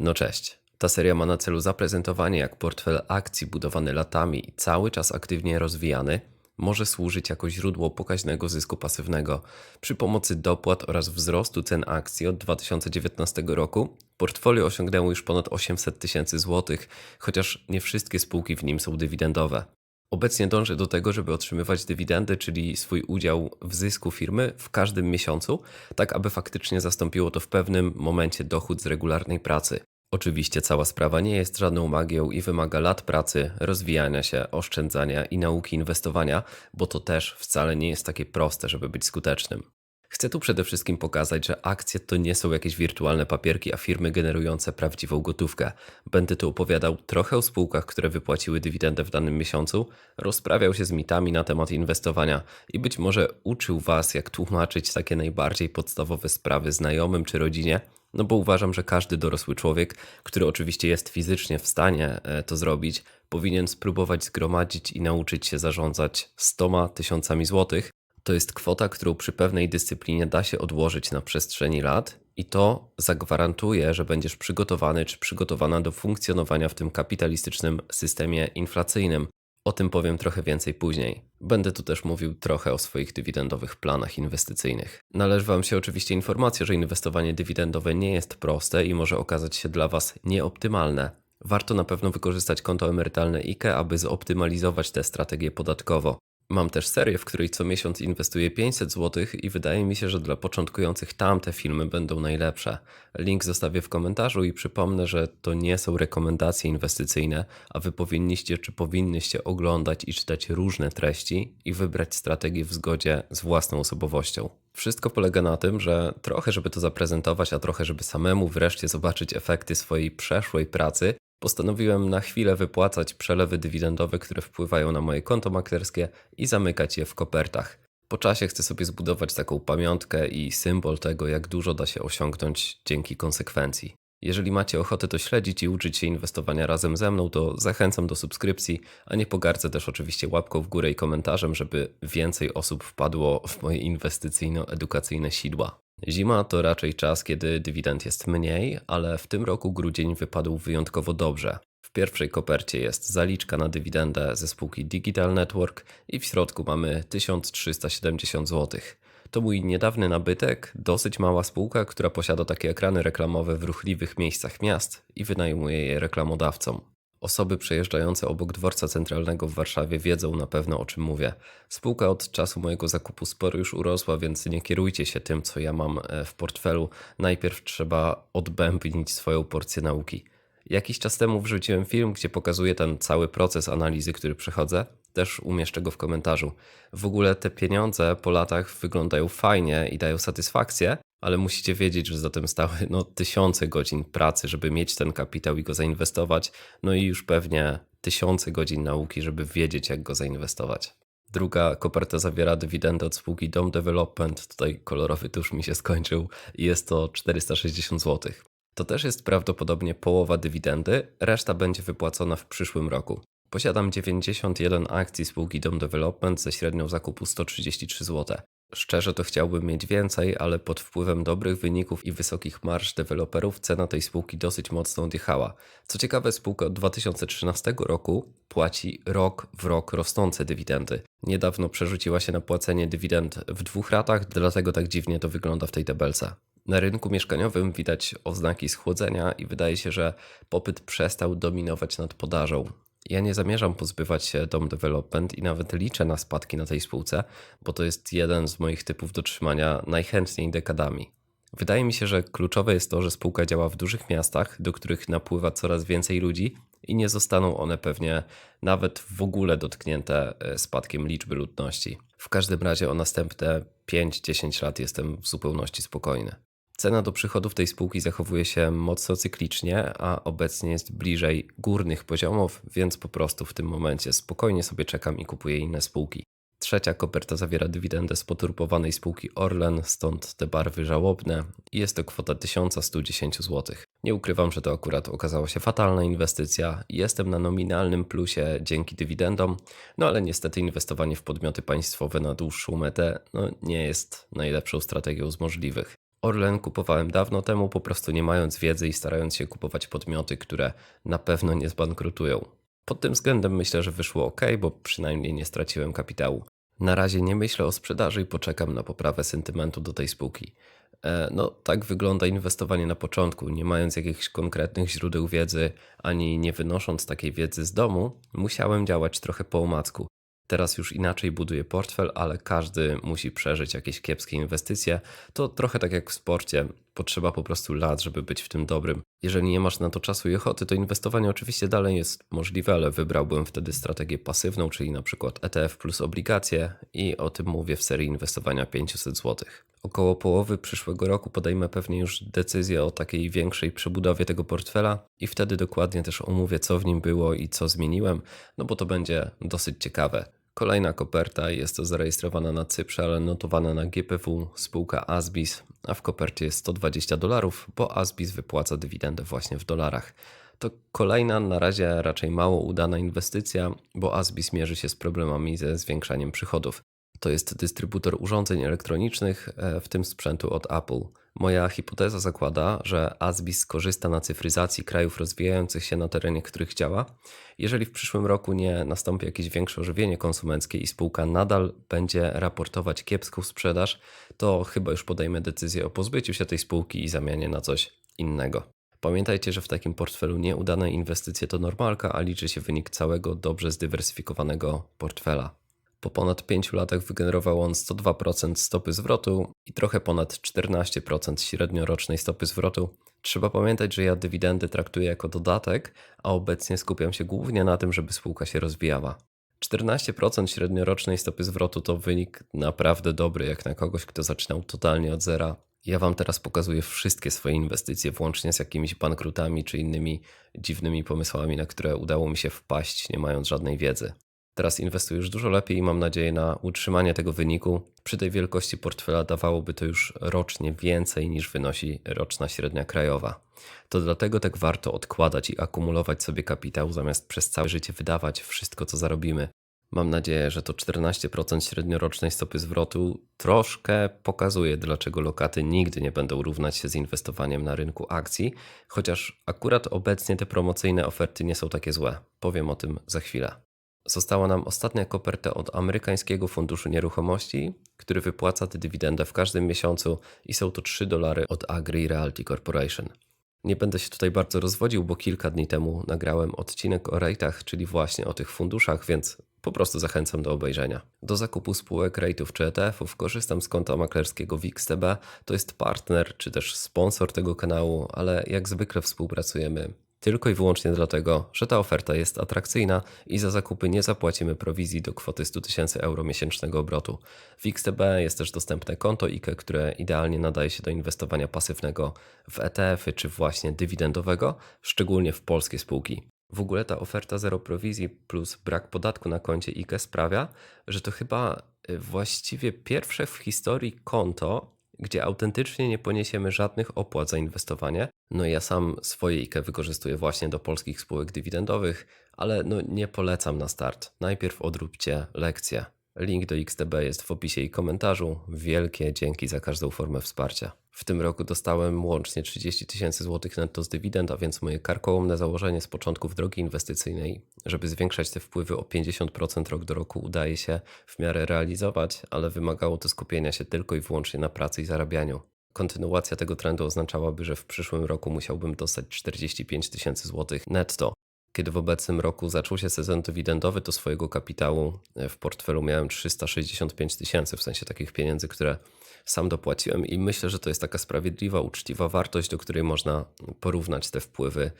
No cześć. Ta seria ma na celu zaprezentowanie, jak portfel akcji budowany latami i cały czas aktywnie rozwijany może służyć jako źródło pokaźnego zysku pasywnego. Przy pomocy dopłat oraz wzrostu cen akcji od 2019 roku portfolio osiągnęło już ponad 800 tysięcy złotych, chociaż nie wszystkie spółki w nim są dywidendowe. Obecnie dążę do tego, żeby otrzymywać dywidendy, czyli swój udział w zysku firmy w każdym miesiącu, tak aby faktycznie zastąpiło to w pewnym momencie dochód z regularnej pracy. Oczywiście cała sprawa nie jest żadną magią i wymaga lat pracy, rozwijania się, oszczędzania i nauki inwestowania, bo to też wcale nie jest takie proste, żeby być skutecznym. Chcę tu przede wszystkim pokazać, że akcje to nie są jakieś wirtualne papierki, a firmy generujące prawdziwą gotówkę. Będę tu opowiadał trochę o spółkach, które wypłaciły dywidendę w danym miesiącu, rozprawiał się z mitami na temat inwestowania i być może uczył Was, jak tłumaczyć takie najbardziej podstawowe sprawy znajomym czy rodzinie, no bo uważam, że każdy dorosły człowiek, który oczywiście jest fizycznie w stanie e, to zrobić, powinien spróbować zgromadzić i nauczyć się zarządzać 100 tysiącami złotych. To jest kwota, którą przy pewnej dyscyplinie da się odłożyć na przestrzeni lat i to zagwarantuje, że będziesz przygotowany czy przygotowana do funkcjonowania w tym kapitalistycznym systemie inflacyjnym. O tym powiem trochę więcej później. Będę tu też mówił trochę o swoich dywidendowych planach inwestycyjnych. Należy Wam się oczywiście informacja, że inwestowanie dywidendowe nie jest proste i może okazać się dla Was nieoptymalne. Warto na pewno wykorzystać konto emerytalne IKE, aby zoptymalizować tę strategię podatkowo. Mam też serię, w której co miesiąc inwestuję 500 zł i wydaje mi się, że dla początkujących tamte filmy będą najlepsze. Link zostawię w komentarzu i przypomnę, że to nie są rekomendacje inwestycyjne, a wy powinniście czy powinnyście oglądać i czytać różne treści i wybrać strategię w zgodzie z własną osobowością. Wszystko polega na tym, że trochę, żeby to zaprezentować, a trochę, żeby samemu wreszcie zobaczyć efekty swojej przeszłej pracy, postanowiłem na chwilę wypłacać przelewy dywidendowe, które wpływają na moje konto maklerskie i zamykać je w kopertach. Po czasie chcę sobie zbudować taką pamiątkę i symbol tego, jak dużo da się osiągnąć dzięki konsekwencji. Jeżeli macie ochotę to śledzić i uczyć się inwestowania razem ze mną, to zachęcam do subskrypcji, a nie pogardzę też oczywiście łapką w górę i komentarzem, żeby więcej osób wpadło w moje inwestycyjno-edukacyjne sidła. Zima to raczej czas, kiedy dywidend jest mniej, ale w tym roku grudzień wypadł wyjątkowo dobrze. W pierwszej kopercie jest zaliczka na dywidendę ze spółki Digital Network i w środku mamy 1370 zł. To mój niedawny nabytek, dosyć mała spółka, która posiada takie ekrany reklamowe w ruchliwych miejscach miast i wynajmuje je reklamodawcom. Osoby przejeżdżające obok dworca centralnego w Warszawie wiedzą na pewno o czym mówię. Spółka od czasu mojego zakupu sporo już urosła, więc nie kierujcie się tym, co ja mam e, w portfelu. Najpierw trzeba odbębnić swoją porcję nauki. Jakiś czas temu wrzuciłem film, gdzie pokazuję ten cały proces analizy, który przechodzę. Też umieszczę go w komentarzu. W ogóle te pieniądze po latach wyglądają fajnie i dają satysfakcję, ale musicie wiedzieć, że za tym stały no, tysiące godzin pracy, żeby mieć ten kapitał i go zainwestować, no i już pewnie tysiące godzin nauki, żeby wiedzieć, jak go zainwestować. Druga koperta zawiera dywidendę od spółki Dom Development. Tutaj kolorowy tusz mi się skończył i jest to 460 zł. To też jest prawdopodobnie połowa dywidendy, reszta będzie wypłacona w przyszłym roku. Posiadam 91 akcji spółki Dom Development ze średnią zakupu 133 zł. Szczerze to chciałbym mieć więcej, ale pod wpływem dobrych wyników i wysokich marsz deweloperów cena tej spółki dosyć mocno odjechała. Co ciekawe, spółka od 2013 roku płaci rok w rok rosnące dywidendy. Niedawno przerzuciła się na płacenie dywidend w dwóch ratach, dlatego tak dziwnie to wygląda w tej tabelce. Na rynku mieszkaniowym widać oznaki schłodzenia i wydaje się, że popyt przestał dominować nad podażą. Ja nie zamierzam pozbywać się Dom Development i nawet liczę na spadki na tej spółce, bo to jest jeden z moich typów do trzymania najchętniej dekadami. Wydaje mi się, że kluczowe jest to, że spółka działa w dużych miastach, do których napływa coraz więcej ludzi i nie zostaną one pewnie nawet w ogóle dotknięte e, spadkiem liczby ludności. W każdym razie o następne 5-10 lat jestem w zupełności spokojny. Cena do przychodów tej spółki zachowuje się mocno cyklicznie, a obecnie jest bliżej górnych poziomów, więc po prostu w tym momencie spokojnie sobie czekam i kupuję inne spółki. Trzecia koperta zawiera dywidendę z poturbowanej spółki Orlen, stąd te barwy żałobne jest to kwota 1110 zł. Nie ukrywam, że to akurat okazała się fatalna inwestycja. Jestem na nominalnym plusie dzięki dywidendom, no ale niestety inwestowanie w podmioty państwowe na dłuższą metę no, nie jest najlepszą strategią z możliwych. Orlen kupowałem dawno temu, po prostu nie mając wiedzy i starając się kupować podmioty, które na pewno nie zbankrutują. Pod tym względem myślę, że wyszło ok, bo przynajmniej nie straciłem kapitału. Na razie nie myślę o sprzedaży i poczekam na poprawę sentymentu do tej spółki. E, No, tak wygląda inwestowanie na początku. Nie mając jakichś konkretnych źródeł wiedzy, ani nie wynosząc takiej wiedzy z domu, musiałem działać trochę po omacku. Teraz już inaczej buduję portfel, ale każdy musi przeżyć jakieś kiepskie inwestycje. To trochę tak jak w sporcie. Potrzeba po prostu lat, żeby być w tym dobrym. Jeżeli nie masz na to czasu i ochoty, to inwestowanie oczywiście dalej jest możliwe, ale wybrałbym wtedy strategię pasywną, czyli na przykład ETF plus obligacje i o tym mówię w serii inwestowania 500 zł. Około połowy przyszłego roku podejmę pewnie już decyzję o takiej większej przebudowie tego portfela i wtedy dokładnie też omówię, co w nim było i co zmieniłem, no bo to będzie dosyć ciekawe. Kolejna koperta jest to zarejestrowana na Cyprze, ale notowana na GPW, spółka Asbis, a w kopercie jest 120 dolarów, bo Asbis wypłaca dywidendę właśnie w dolarach. To kolejna, na razie raczej mało udana inwestycja, bo Asbis mierzy się z problemami ze zwiększaniem przychodów. To jest dystrybutor urządzeń elektronicznych, e, w tym sprzętu od Apple. Moja hipoteza zakłada, że Asbis skorzysta na cyfryzacji krajów rozwijających się na terenie, których działa. Jeżeli w przyszłym roku nie nastąpi jakieś większe ożywienie konsumenckie i spółka nadal będzie raportować kiepską sprzedaż, to chyba już podejmę decyzję o pozbyciu się tej spółki i zamianie na coś innego. Pamiętajcie, że w takim portfelu nieudane inwestycje to normalka, a liczy się wynik całego dobrze zdywersyfikowanego portfela. Po ponad 5 latach wygenerował on 102% stopy zwrotu i trochę ponad 14% średniorocznej stopy zwrotu. Trzeba pamiętać, że ja dywidendy traktuję jako dodatek, a obecnie skupiam się głównie na tym, żeby spółka się rozwijała. 14% średniorocznej stopy zwrotu to wynik naprawdę dobry, jak na kogoś, kto zaczynał totalnie od zera. Ja Wam teraz pokazuję wszystkie swoje inwestycje, włącznie z jakimiś bankrutami czy innymi dziwnymi pomysłami, na które udało mi się wpaść, nie mając żadnej wiedzy. Teraz inwestuję już dużo lepiej i mam nadzieję na utrzymanie tego wyniku. Przy tej wielkości portfela dawałoby to już rocznie więcej niż wynosi roczna średnia krajowa. To dlatego tak warto odkładać i akumulować sobie kapitał, zamiast przez całe życie wydawać wszystko, co zarobimy. Mam nadzieję, że to 14% średniorocznej stopy zwrotu troszkę pokazuje, dlaczego lokaty nigdy nie będą równać się z inwestowaniem na rynku akcji, chociaż akurat obecnie te promocyjne oferty nie są takie złe. Powiem o tym za chwilę. Została nam ostatnia koperta od amerykańskiego funduszu nieruchomości, który wypłaca tę dywidendę w każdym miesiącu i są to 3 dolary od Agri Realty Corporation. Nie będę się tutaj bardzo rozwodził, bo kilka dni temu nagrałem odcinek o rejtach, czyli właśnie o tych funduszach, więc po prostu zachęcam do obejrzenia. Do zakupu spółek rejtów czy ETF-ów korzystam z konta maklerskiego WixTB. To jest partner czy też sponsor tego kanału, ale jak zwykle współpracujemy tylko i wyłącznie dlatego, że ta oferta jest atrakcyjna i za zakupy nie zapłacimy prowizji do kwoty 100 tysięcy euro miesięcznego obrotu. W XTB jest też dostępne konto IKE, które idealnie nadaje się do inwestowania pasywnego w ETF-y czy właśnie dywidendowego, szczególnie w polskie spółki. W ogóle ta oferta zero prowizji plus brak podatku na koncie IKE sprawia, że to chyba y, właściwie pierwsze w historii konto, gdzie autentycznie nie poniesiemy żadnych opłat za inwestowanie. No ja sam swoje IKE wykorzystuję właśnie do polskich spółek dywidendowych, ale no nie polecam na start. Najpierw odróbcie lekcję. Link do XTB jest w opisie i komentarzu. Wielkie dzięki za każdą formę wsparcia. W tym roku dostałem łącznie 30 tysięcy złotych netto z dywidend, a więc moje karkołomne założenie z początków drogi inwestycyjnej, żeby zwiększać te wpływy o 50% rok do roku udaje się w miarę realizować, ale wymagało to skupienia się tylko i wyłącznie na pracy i zarabianiu. Kontynuacja tego trendu oznaczałaby, że w przyszłym roku musiałbym dostać 45 tysięcy złotych netto. Kiedy w obecnym roku zaczął się sezon dywidendowy, to swojego kapitału e, w portfelu miałem 365 tysięcy, w sensie takich pieniędzy, które sam dopłaciłem. I myślę, że to jest taka sprawiedliwa, uczciwa wartość, do której można porównać te wpływy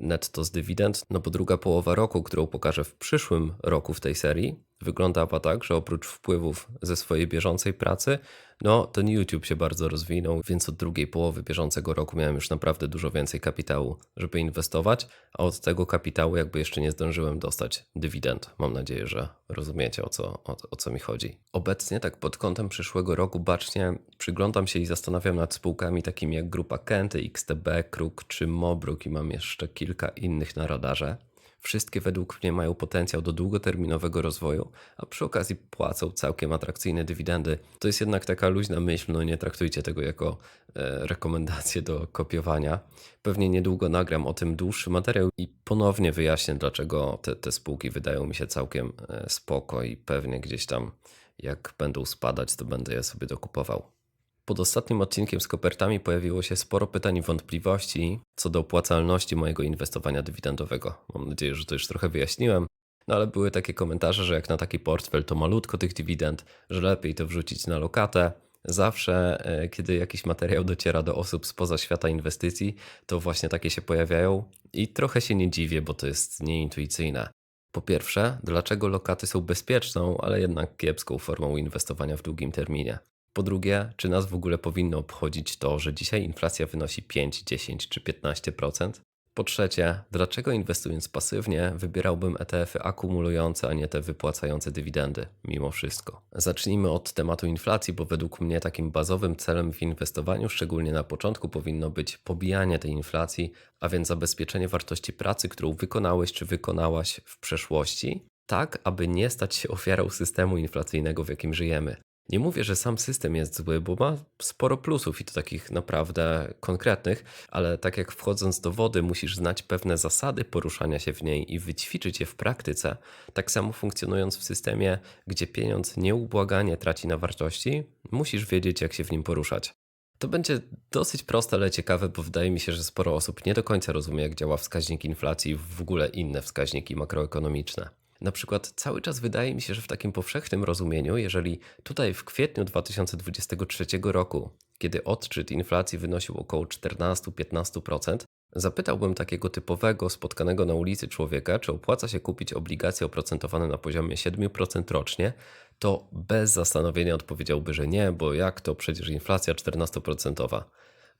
netto z dywidend, no bo druga połowa roku, którą pokażę w przyszłym roku w tej serii, wyglądała tak, że oprócz wpływów ze swojej bieżącej pracy, no ten YouTube się bardzo rozwinął, więc od drugiej połowy bieżącego roku miałem już naprawdę dużo więcej kapitału, żeby inwestować, a od tego kapitału jakby jeszcze nie zdążyłem dostać dywidend. Mam nadzieję, że rozumiecie o co, o, o co mi chodzi. Obecnie tak pod kątem przyszłego roku bacznie przyglądam się i zastanawiam nad spółkami takimi jak Grupa Kenty, XTB, Kruk czy Mobruk i mam jeszcze kilka innych na radarze. Wszystkie według mnie mają potencjał do długoterminowego rozwoju, a przy okazji płacą całkiem atrakcyjne dywidendy. To jest jednak taka luźna myśl, no nie traktujcie tego jako e, rekomendację do kopiowania. Pewnie niedługo nagram o tym dłuższy materiał i ponownie wyjaśnię, dlaczego te, te spółki wydają mi się całkiem e, spoko i pewnie gdzieś tam jak będą spadać, to będę je sobie dokupował. Pod ostatnim odcinkiem z kopertami pojawiło się sporo pytań i wątpliwości co do opłacalności mojego inwestowania dywidendowego. Mam nadzieję, że to już trochę wyjaśniłem. No ale były takie komentarze, że jak na taki portfel to malutko tych dywidend, że lepiej to wrzucić na lokatę. Zawsze, e, kiedy jakiś materiał dociera do osób spoza świata inwestycji, to właśnie takie się pojawiają i trochę się nie dziwię, bo to jest nieintuicyjne. Po pierwsze, dlaczego lokaty są bezpieczną, ale jednak kiepską formą inwestowania w długim terminie? Po drugie, czy nas w ogóle powinno obchodzić to, że dzisiaj inflacja wynosi 5, 10 czy 15%? Po trzecie, dlaczego inwestując pasywnie wybierałbym ETF-y akumulujące, a nie te wypłacające dywidendy, mimo wszystko? Zacznijmy od tematu inflacji, bo według mnie takim bazowym celem w inwestowaniu, szczególnie na początku, powinno być pobijanie tej inflacji, a więc zabezpieczenie wartości pracy, którą wykonałeś czy wykonałaś w przeszłości, tak aby nie stać się ofiarą systemu inflacyjnego, w jakim żyjemy. Nie mówię, że sam system jest zły, bo ma sporo plusów i to takich naprawdę konkretnych, ale tak jak wchodząc do wody musisz znać pewne zasady poruszania się w niej i wyćwiczyć je w praktyce, tak samo funkcjonując w systemie, gdzie pieniądz nieubłaganie traci na wartości, musisz wiedzieć, jak się w nim poruszać. To będzie dosyć proste, ale ciekawe, bo wydaje mi się, że sporo osób nie do końca rozumie, jak działa wskaźnik inflacji i w ogóle inne wskaźniki makroekonomiczne. Na przykład cały czas wydaje mi się, że w takim powszechnym rozumieniu, jeżeli tutaj w kwietniu 2023 roku, kiedy odczyt inflacji wynosił około 14-15%, zapytałbym takiego typowego, spotkanego na ulicy człowieka, czy opłaca się kupić obligacje oprocentowane na poziomie 7% rocznie, to bez zastanowienia odpowiedziałby, że nie, bo jak to przecież inflacja 14%.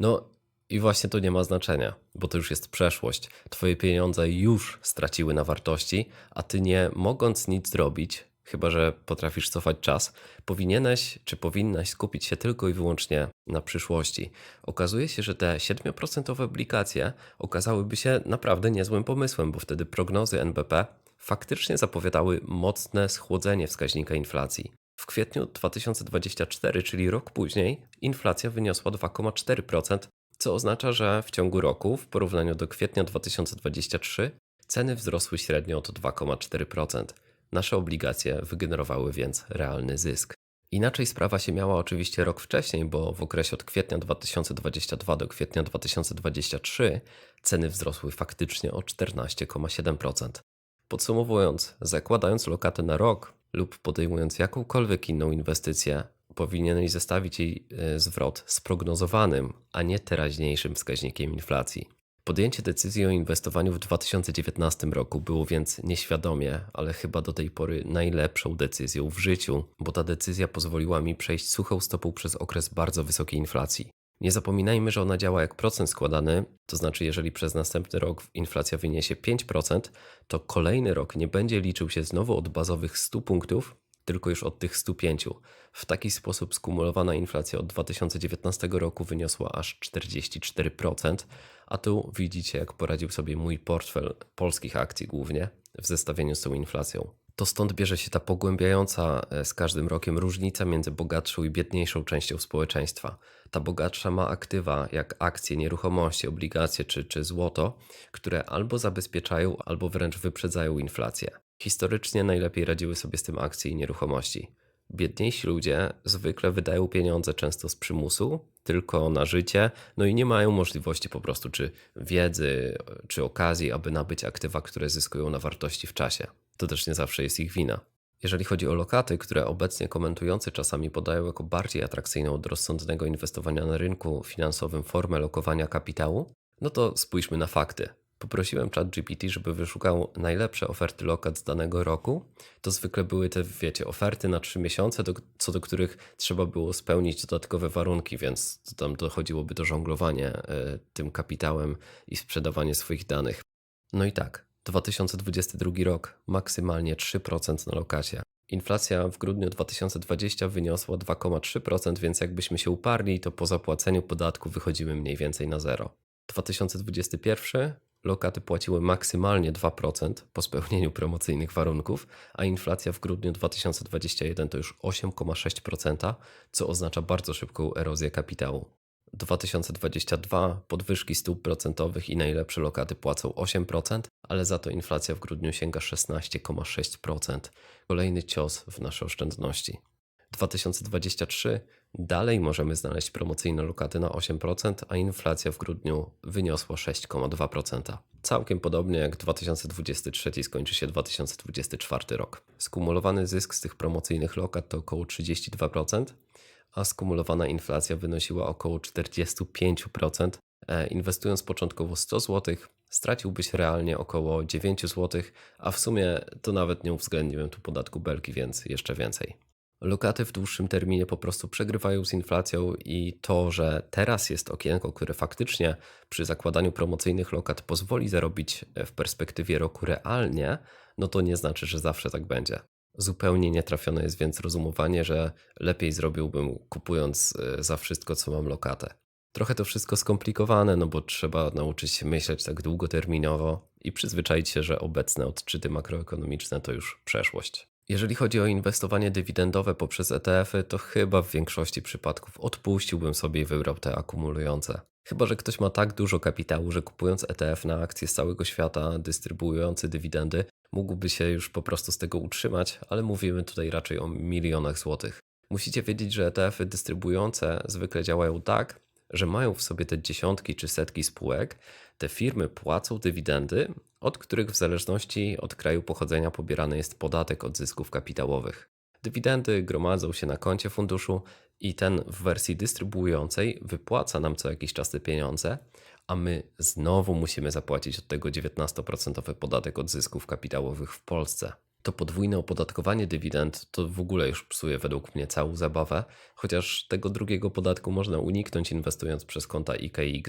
No i właśnie to nie ma znaczenia, bo to już jest przeszłość. Twoje pieniądze już straciły na wartości, a ty nie mogąc nic zrobić, chyba że potrafisz cofać czas, powinieneś czy powinnaś skupić się tylko i wyłącznie na przyszłości. Okazuje się, że te 7% obligacje okazałyby się naprawdę niezłym pomysłem, bo wtedy prognozy NBP faktycznie zapowiadały mocne schłodzenie wskaźnika inflacji. W kwietniu 2024, czyli rok później, inflacja wyniosła 2,4%, co oznacza, że w ciągu roku, w porównaniu do kwietnia 2023, ceny wzrosły średnio o 2,4%. Nasze obligacje wygenerowały więc realny zysk. Inaczej sprawa się miała oczywiście rok wcześniej, bo w okresie od kwietnia 2022 do kwietnia 2023 ceny wzrosły faktycznie o 14,7%. Podsumowując, zakładając lokatę na rok lub podejmując jakąkolwiek inną inwestycję, powinieneś zestawić jej e, zwrot z prognozowanym, a nie teraźniejszym wskaźnikiem inflacji. Podjęcie decyzji o inwestowaniu w 2019 roku było więc nieświadomie, ale chyba do tej pory najlepszą decyzją w życiu, bo ta decyzja pozwoliła mi przejść suchą stopą przez okres bardzo wysokiej inflacji. Nie zapominajmy, że ona działa jak procent składany, to znaczy jeżeli przez następny rok inflacja wyniesie 5%, to kolejny rok nie będzie liczył się znowu od bazowych 100 punktów, tylko już od tych 105. W taki sposób skumulowana inflacja od 2019 roku wyniosła aż 44%, a tu widzicie, jak poradził sobie mój portfel polskich akcji głównie w zestawieniu z tą inflacją. To stąd bierze się ta pogłębiająca e, z każdym rokiem różnica między bogatszą i biedniejszą częścią społeczeństwa. Ta bogatsza ma aktywa jak akcje, nieruchomości, obligacje czy, czy złoto, które albo zabezpieczają, albo wręcz wyprzedzają inflację. Historycznie najlepiej radziły sobie z tym akcje i nieruchomości. Biedniejsi ludzie zwykle wydają pieniądze często z przymusu, tylko na życie, no i nie mają możliwości po prostu czy wiedzy, czy okazji, aby nabyć aktywa, które zyskują na wartości w czasie. To też nie zawsze jest ich wina. Jeżeli chodzi o lokaty, które obecnie komentujący czasami podają jako bardziej atrakcyjną od rozsądnego inwestowania na rynku finansowym formę lokowania kapitału, no to spójrzmy na fakty. Poprosiłem ChatGPT, żeby wyszukał najlepsze oferty lokat z danego roku. To zwykle były te, wiecie, oferty na 3 miesiące, do, co do których trzeba było spełnić dodatkowe warunki, więc tam dochodziłoby do żonglowania y, tym kapitałem i sprzedawanie swoich danych. No i tak, 2022 rok maksymalnie 3% na lokacie. Inflacja w grudniu 2020 wyniosła 2,3%, więc jakbyśmy się uparli, to po zapłaceniu podatku wychodzimy mniej więcej na zero. 2021 lokaty płaciły maksymalnie 2% po spełnieniu promocyjnych warunków, a inflacja w grudniu 2021 to już 8,6%, co oznacza bardzo szybką erozję kapitału. 2022 podwyżki stóp procentowych i najlepsze lokaty płacą 8%, ale za to inflacja w grudniu sięga 16,6%. Kolejny cios w nasze oszczędności. 2023 dalej możemy znaleźć promocyjne lokaty na 8%, a inflacja w grudniu wyniosła 6,2%. Całkiem podobnie jak 2023 skończy się 2024 rok. Skumulowany zysk z tych promocyjnych lokat to około 32%, a skumulowana inflacja wynosiła około 45%. E, Inwestując początkowo 100 zł, straciłbyś realnie około 9 zł, a w sumie to nawet nie uwzględniłem tu podatku belki, więc jeszcze więcej. Lokaty w dłuższym terminie po prostu przegrywają z inflacją i to, że teraz jest okienko, które faktycznie przy zakładaniu promocyjnych lokat pozwoli zarobić w perspektywie roku realnie, no to nie znaczy, że zawsze tak będzie. Zupełnie nietrafione jest więc rozumowanie, że lepiej zrobiłbym kupując y, za wszystko, co mam lokatę. Trochę to wszystko skomplikowane, no bo trzeba nauczyć się myśleć tak długoterminowo i przyzwyczaić się, że obecne odczyty makroekonomiczne to już przeszłość. Jeżeli chodzi o inwestowanie dywidendowe poprzez ETF-y, to chyba w większości przypadków odpuściłbym sobie i wybrał te akumulujące. Chyba, że ktoś ma tak dużo kapitału, że kupując ETF na akcje z całego świata dystrybuujący dywidendy, mógłby się już po prostu z tego utrzymać, ale mówimy tutaj raczej o milionach złotych. Musicie wiedzieć, że ETF-y dystrybuujące zwykle działają tak, że mają w sobie te dziesiątki czy setki spółek, te firmy płacą dywidendy, od których w zależności od kraju pochodzenia pobierany jest podatek od zysków kapitałowych. Dywidendy gromadzą się na koncie funduszu i ten w wersji dystrybuującej wypłaca nam co jakiś czas te pieniądze, a my znowu musimy zapłacić od tego 19% podatek od zysków kapitałowych w Polsce. To podwójne opodatkowanie dywidend to w ogóle już psuje według mnie całą zabawę, chociaż tego drugiego podatku można uniknąć inwestując przez konta IK i.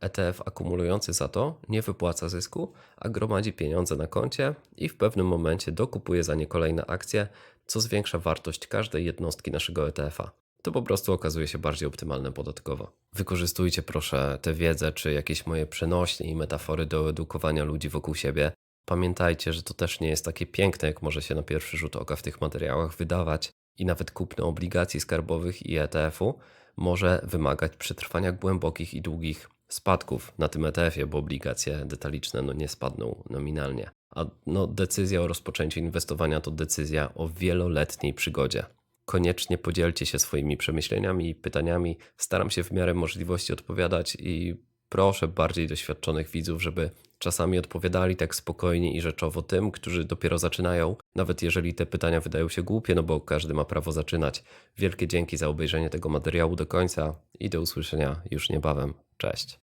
ETF akumulujący za to nie wypłaca zysku, a gromadzi pieniądze na koncie i w pewnym momencie dokupuje za nie kolejne akcje, co zwiększa wartość każdej jednostki naszego ETF-a. To po prostu okazuje się bardziej optymalne podatkowo. Wykorzystujcie proszę tę wiedzę czy jakieś moje przenośnie i metafory do edukowania ludzi wokół siebie. Pamiętajcie, że to też nie jest takie piękne, jak może się na pierwszy rzut oka w tych materiałach wydawać, i nawet kupno obligacji skarbowych i ETF-u może wymagać przetrwania głębokich i długich spadków na tym ETF-ie, bo obligacje detaliczne no, nie spadną nominalnie. A no, decyzja o rozpoczęciu inwestowania to decyzja o wieloletniej przygodzie. Koniecznie podzielcie się swoimi przemyśleniami i pytaniami. Staram się w miarę możliwości odpowiadać i proszę bardziej doświadczonych widzów, żeby czasami odpowiadali tak spokojnie i rzeczowo tym, którzy dopiero zaczynają, nawet jeżeli te pytania wydają się głupie, no bo każdy ma prawo zaczynać. Wielkie dzięki za obejrzenie tego materiału do końca i do usłyszenia już niebawem. Cześć.